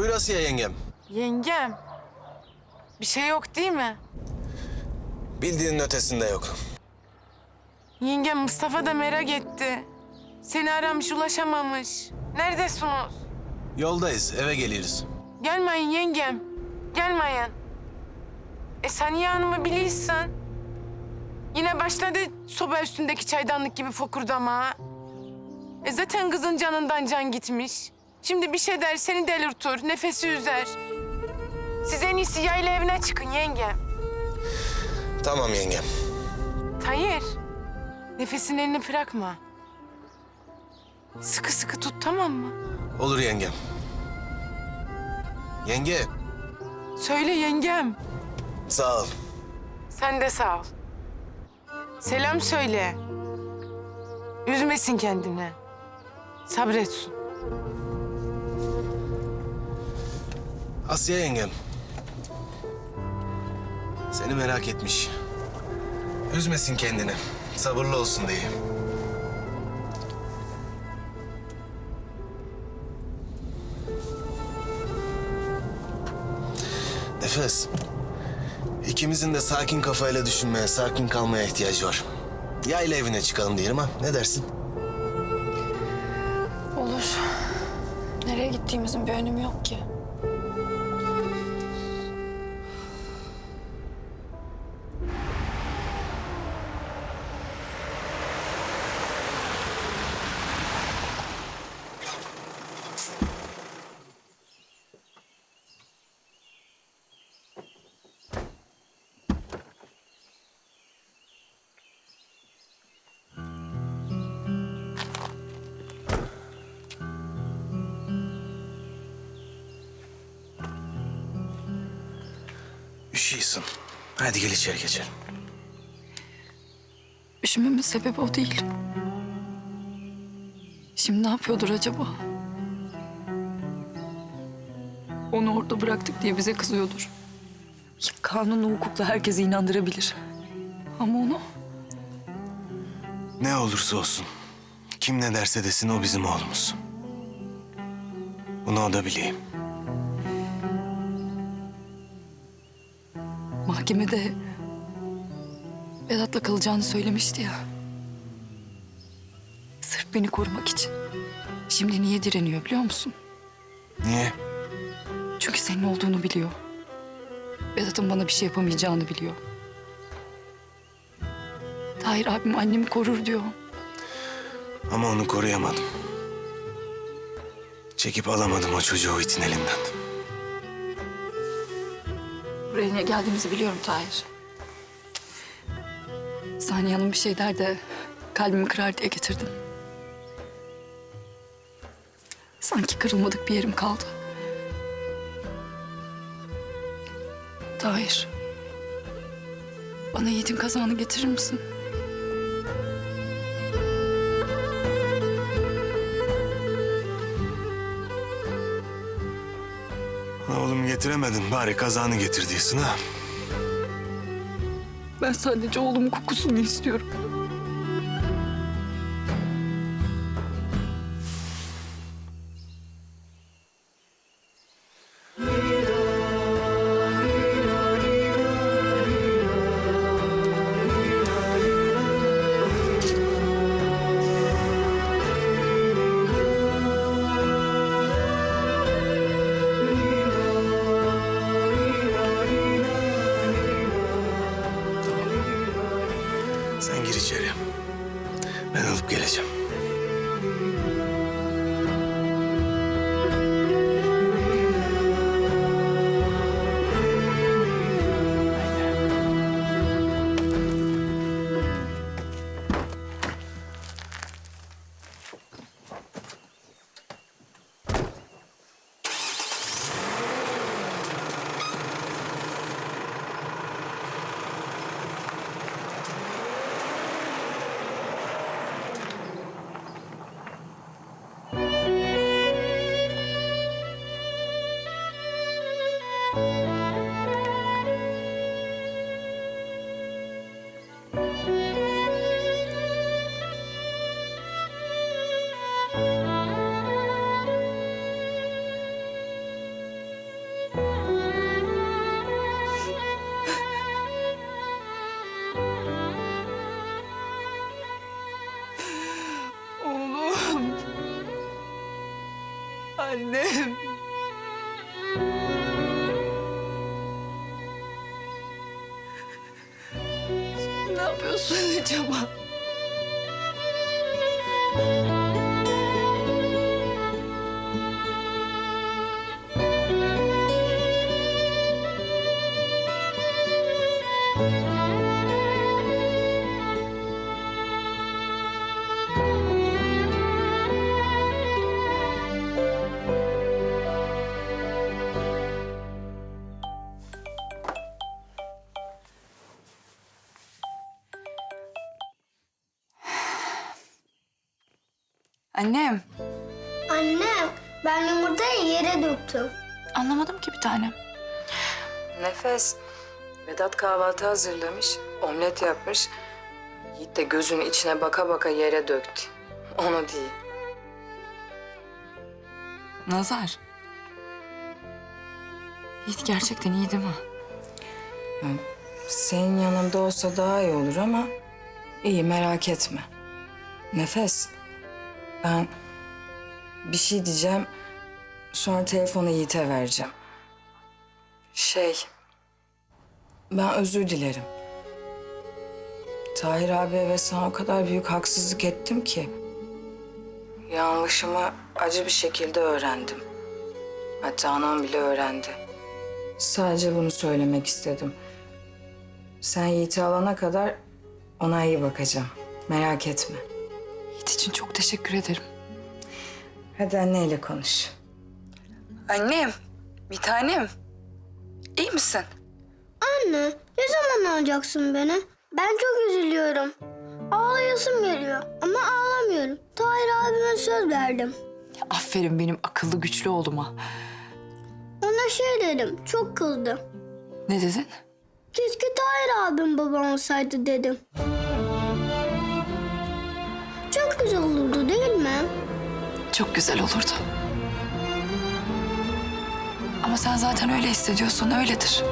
Buyur Asiye yengem. Yengem. Bir şey yok değil mi? Bildiğinin ötesinde yok. Yengem Mustafa da merak etti. Seni aramış ulaşamamış. Neredesiniz? Yoldayız, eve geliyoruz. Gelmeyin yengem. Gelmeyin. E Saniye Hanım'ı biliyorsun. Yine başladı soba üstündeki çaydanlık gibi fokurdama. E zaten kızın canından can gitmiş. Şimdi bir şey der seni delirtir, nefesi üzer. Siz en iyisi yayla evine çıkın yengem. Tamam yengem. Hayır. Nefesin elini bırakma. Sıkı sıkı tut tamam mı? Olur yengem. Yenge, Söyle yengem. sağ ol. Sen de sağ ol. Selam söyle. Üzmesin kendini. Sabretsin. Asiye yengem. Seni merak etmiş. Üzmesin kendini. Sabırlı olsun diye. Nefes. İkimizin de sakin kafayla düşünmeye, sakin kalmaya ihtiyacı var. Yayla evine çıkalım diyelim ha. Ne dersin? Olur. Nereye gittiğimizin bir önemi yok ki. Üşüyorsun. Hadi gel içeri geçelim. Üşümemin sebebi o değil. Şimdi ne yapıyordur acaba? Onu orada bıraktık diye bize kızıyordur. Kanunla hukukla herkesi inandırabilir. Ama onu Ne olursa olsun. Kim ne derse desin o bizim oğlumuz. Bunu o da bileyim. Mahkemede Vedat'la kalacağını söylemişti ya. Sırf beni korumak için. Şimdi niye direniyor biliyor musun? Niye? Çünkü senin olduğunu biliyor. Vedat'ın bana bir şey yapamayacağını biliyor. Tahir abim annemi korur diyor. Ama onu koruyamadım. Çekip alamadım o çocuğu itin elinden. Buraya niye geldiğimizi biliyorum Tahir. Saniye Hanım bir şey der de kalbimi kırar diye getirdim. Sanki kırılmadık bir yerim kaldı. Tahir. Bana Yiğit'in kazağını getirir misin? Getiremedin. Bari kazanı getir diyorsun ha. Ben sadece oğlumun kokusunu istiyorum. Annem. ne yapıyorsun acaba? Annem. Annem, ben yumurtayı yere döktüm. Anlamadım ki bir tanem. Nefes. Vedat kahvaltı hazırlamış, omlet yapmış. Yiğit de gözünün içine baka baka yere döktü. Onu değil. Nazar. Yiğit gerçekten iyi değil mi? Senin yanında olsa daha iyi olur ama iyi merak etme. Nefes. Ben bir şey diyeceğim. Sonra telefonu Yiğit'e vereceğim. Şey. Ben özür dilerim. Tahir abi ve sana o kadar büyük haksızlık ettim ki. Yanlışımı acı bir şekilde öğrendim. Hatta anam bile öğrendi. Sadece bunu söylemek istedim. Sen Yiğit'i alana kadar ona iyi bakacağım. Merak etme. Yiğit için çok teşekkür ederim. Hadi anneyle konuş. Annem, bir tanem. İyi misin? Anne, ne zaman alacaksın beni? Ben çok üzülüyorum. Ağlayasım geliyor ama ağlamıyorum. Tahir abime söz verdim. Aferin benim akıllı güçlü oğluma. Ona şey dedim, çok kızdı. Ne dedin? Keşke Tahir abim babam olsaydı dedim. Güzel olurdu değil mi? Çok güzel olurdu. Ama sen zaten öyle hissediyorsun, öyledir.